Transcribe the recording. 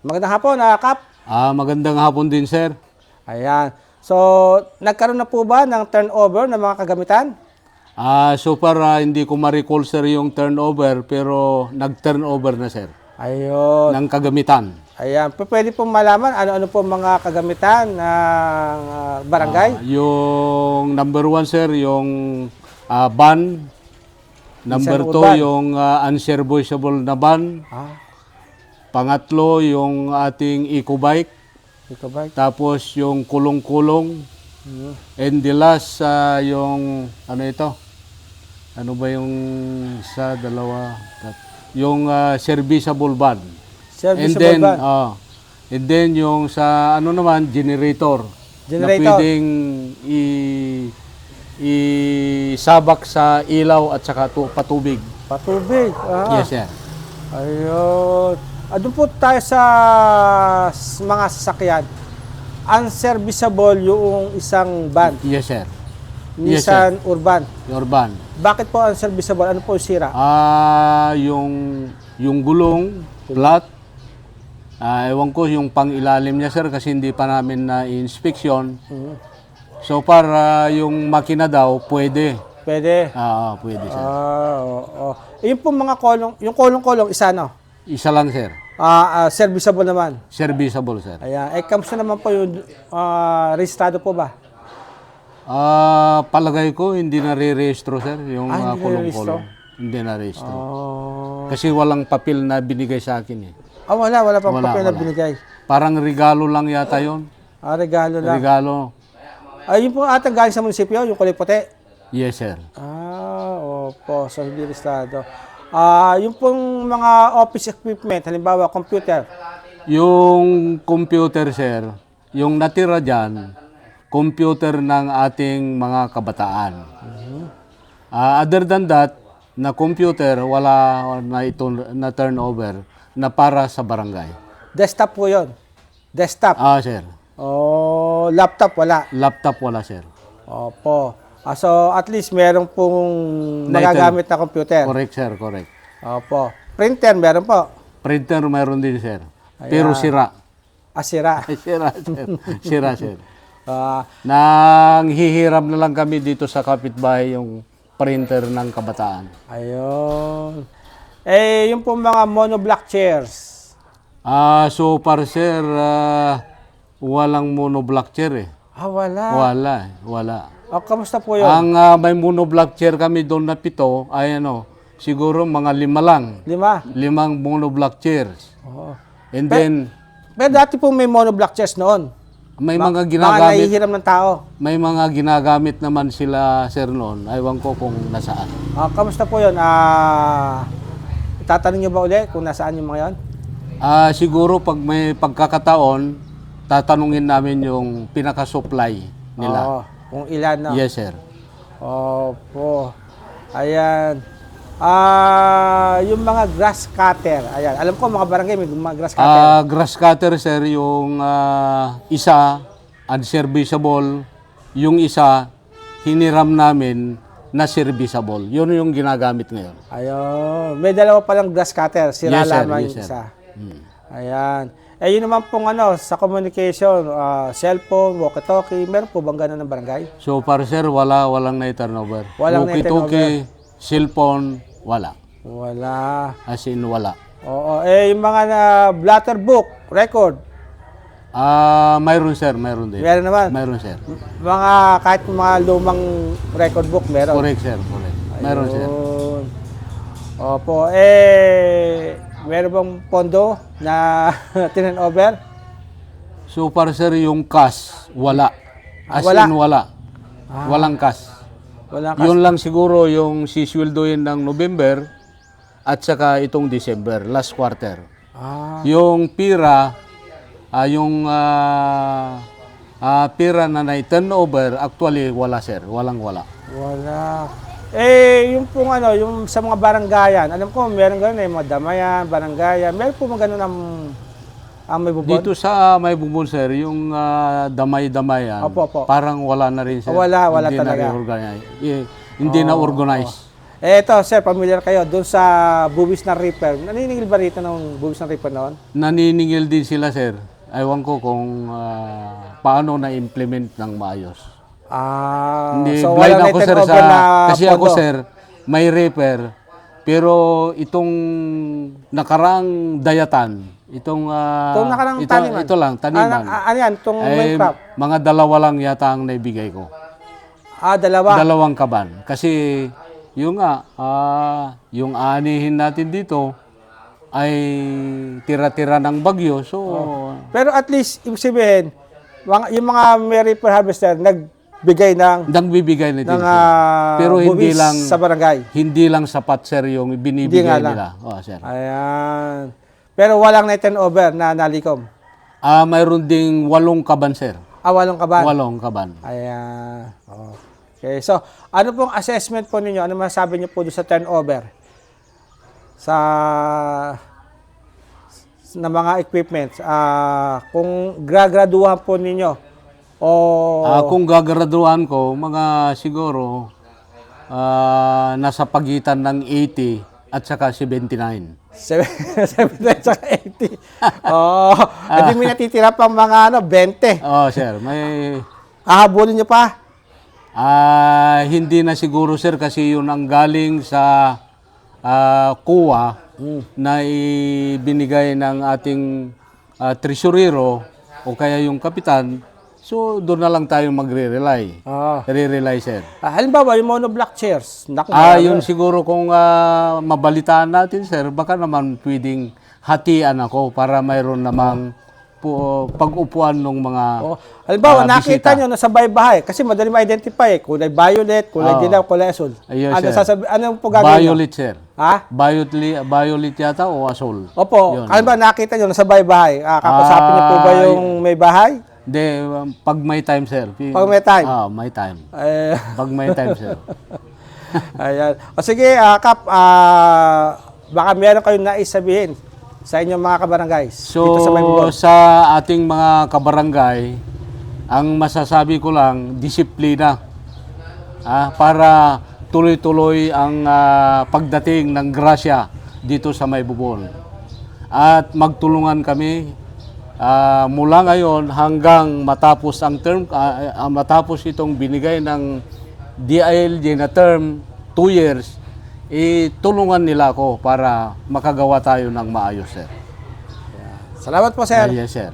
Magandang hapon, ah, Kap. Ah, magandang hapon din, sir. Ayan. So, nagkaroon na po ba ng turnover ng mga kagamitan? Ah, so far ah, hindi ko ma-recall sir yung turnover pero nag-turnover na sir Ayun. ng kagamitan. Ayan. P- Pwede po malaman ano-ano po mga kagamitan ng ah, barangay? Ah, yung number one sir, yung ah, ban. Number two, urban. yung uh, unserviceable na ban. Ah, Pangatlo, yung ating eco-bike. ba? Tapos yung kulong-kulong. And the last, ah, yung ano ito? Ano ba yung sa dalawa? tat- Yung ah, serviceable van. And Serviceable then, ban. ah, and then yung sa ano naman, generator. Generator. Na pwedeng i isabak sa ilaw at saka tu- patubig. Patubig. Ah. Yes, sir. Ayun. Ah, doon po tayo sa mga sasakyan. Unserviceable yung isang van. Yes, sir. Yes, Nissan Urban. Urban. Bakit po unserviceable? Ano po yung sira? Ah, yung yung gulong flat. Ah, ewan ko yung pang-ilalim niya sir kasi hindi pa namin na inspection. Mhm. So far ah, yung makina daw pwede. Pwede. Ah, pwede sir. Ah, oo. Yung po mga kolong, yung kolong-kolong isa no? Isa lang sir. Ah, ah, serviceable naman. Serviceable sir. Ayan. Eh, kamusta naman po yung ah, registrado po ba? Ah, palagay ko hindi na re-rehistro sir yung Ah, ah, hindi kulong-kulong. Hindi na rehistro. Oh. Kasi walang papel na binigay sa akin eh. Ah, wala. Wala pang Wala, papel na wala. binigay. Parang regalo lang yata 'yon. Ah, regalo lang. Regalo. Ah, yun po atang galing sa munisipyo, yung kulay puti. Yes sir. Ah, opo. So, hindi listado. Ah, yung pong mga office equipment, halimbawa, computer. Yung computer, sir, yung natira dyan, computer ng ating mga kabataan. Ah, other than that, na computer, wala na ito na turnover na para sa barangay. Desktop po yun. Desktop. Ah, sir. Oh, laptop, wala. Laptop wala, sir. Opo. Ah, so, at least meron pong Na magagamit na computer. Correct, sir. Correct. Opo. Printer, meron po. Printer mayroon din, sir. Pero sira. Asira. sira, sir. Sira, sir. Ah, Nang hihiram na lang kami dito sa kapitbahay yung printer ng kabataan. ayun. Eh, yung pong mga monoblock chairs. Ah, so far sir, ah, walang monoblock chair eh. Ah, wala. Wala, eh, wala. Ah, kamusta po yun? Ang ah, may monoblock chair kami doon na pito ay ano, siguro mga lima lang. Lima. Limang monoblock chairs. Oo. And then, Pero dati pong may monoblock chairs noon. may mga Mga ginagamit, nahihiram ng tao. may mga ginagamit naman sila sir noon. Aywan ko kung nasaan. Ah, kamusta po yun? Ah, itatanong niyo ba uli kung nasaan yung mga yon? Ah, siguro pag may pagkakataon, tatanungin namin yung pinaka-supply nila. Oo, kung ilan na. Yes, sir. Opo. Ayan. Ah, yung mga grass cutter. Ayan. Alam ko mga barangay may mga grass cutter. Ah, grass cutter sir, yung ah, isa unserviceable, yung isa hiniram namin na serviceable. Yun yung ginagamit ngayon. Ayun. May dalawa palang grass cutter. Sira Yes, sir. lamang Yes, yung sir. isa. Hmm. Ayan. Eh, yun naman pong ano, sa communication, ah, cellphone, walkie-talkie, meron po bang ganun ng barangay? So far sir, wala walang na turnover. Walang Walkie-talkie, cellphone, wala. Wala. As in wala. Oo. Eh, yung mga na blatter book, record, Ah, mayroon sir, mayroon din. meron naman. Mayroon sir. Mga, kahit mga lumang record book, meron. Correct sir, correct. Mayroon sir. Opo. Eh, meron bang pondo na over? So sir, yung cash, wala. As Wala. in wala. Walang cash. Wala ka. Yun lang siguro yung sisweldoin ng November at saka itong December, last quarter. Ah, Yung pira, ah, yung ah, ah, pira na na turnover, actually wala sir, walang wala. wala. Eh, yung pong ano, yung sa mga barangayan, alam ko, meron ganun eh, mga damayan, barangayan, meron po mga ganun ang, ang may bubon? Dito sa may bubon sir, yung ah, damay-damay yan, Opo, opo. parang wala na rin sir. Wala, wala hindi talaga. Na reorganize. Eh, hindi na organize. Eh, ito, sir, familiar kayo doon sa buwis ng reaper. Naniningil ba rito ng buwis ng reaper noon? Naniningil din sila, sir. Ewan ko kung ah, paano na-implement ng maayos. Ah, Hindi, so blind walang ako, sir, sa... na Kasi ako, pondo. sir, may repair. Pero itong nakarang dayatan, itong... ah, Itong nakarang ito, taniman. Ito lang, taniman. Ano, ano yan? Itong ay, Minecraft? mga dalawa lang yata ang naibigay ko. Ah, dalawa. Dalawang kaban. Kasi yung nga, ah, yung anihin natin dito ay tira-tira ng bagyo. So, Pero at least, ibig sabihin, mga, yung mga may reaper harvester, nagbigay ng, nang bibigay na din. ng ah, Pero hindi buwis lang sa barangay. hindi lang sapat sir yung binibigay lang. nila. Oh, sir. Ayan. Pero walang net over na nalikom. Ah, mayroon ding walong kaban sir. Ah, walong kaban. Walong kaban. Ayan. Okay. So, ano pong assessment po ninyo? Ano masasabi niyo po doon sa turnover? Sa na mga equipments. Ah, kung graduahan po ninyo o Ah, kung gagraduhan ko, mga siguro ah, nasa pagitan ng 80 at saka 79. 79 sa 80. Oh, hindi may natitira pang mga ano, 20. Oh, sir, may Ahabulin niyo pa. Ah, hindi na siguro sir kasi yun ang galing sa ah, kuwa na ibinigay ng ating ah, tresurero o kaya yung kapitan. So doon na lang tayo magre-rely. Oh. Re-rely sir. Ah, halimbawa, yung monoblock chairs. Naku, Ah, yun siguro kung ah, mabalitaan natin sir, baka naman pwedeng hatian ako para mayroon namang pu- pag-upuan ng mga Oh, halimbawa, ah, nakita bisita. nyo na sa bahay kasi madali ma-identify eh. Kulay violet, kulay Oo. dilaw, kulay asul. Ayun, ano, sir. sasabi, ano po gagawin nyo? Violet sir. Ha? Violet, violet yata o asol? Opo, Yun. halimbawa nakita nyo na sa bahay. Ah, kakusapin niyo po ba Ah, yung may bahay? Hindi, um, pag may time, sir. Pag may time? Ah, may time. Eh, Pag may time, sir. ayan. O sige, ah, Kap, ah, baka meron kayong nais sabihin sa inyong mga kabarangays So, dito sa Maybubol. sa ating mga kabarangay, ang masasabi ko lang, disiplina. Ah, para tuloy-tuloy ang ah, pagdating ng grasya dito sa Maybubol. At magtulungan kami ah, mula ngayon hanggang matapos ang term ah, matapos itong binigay ng DILG na term 2 years eh tulungan nila ako para makagawa tayo ng maayos sir. Salamat po, sir. Yes sir.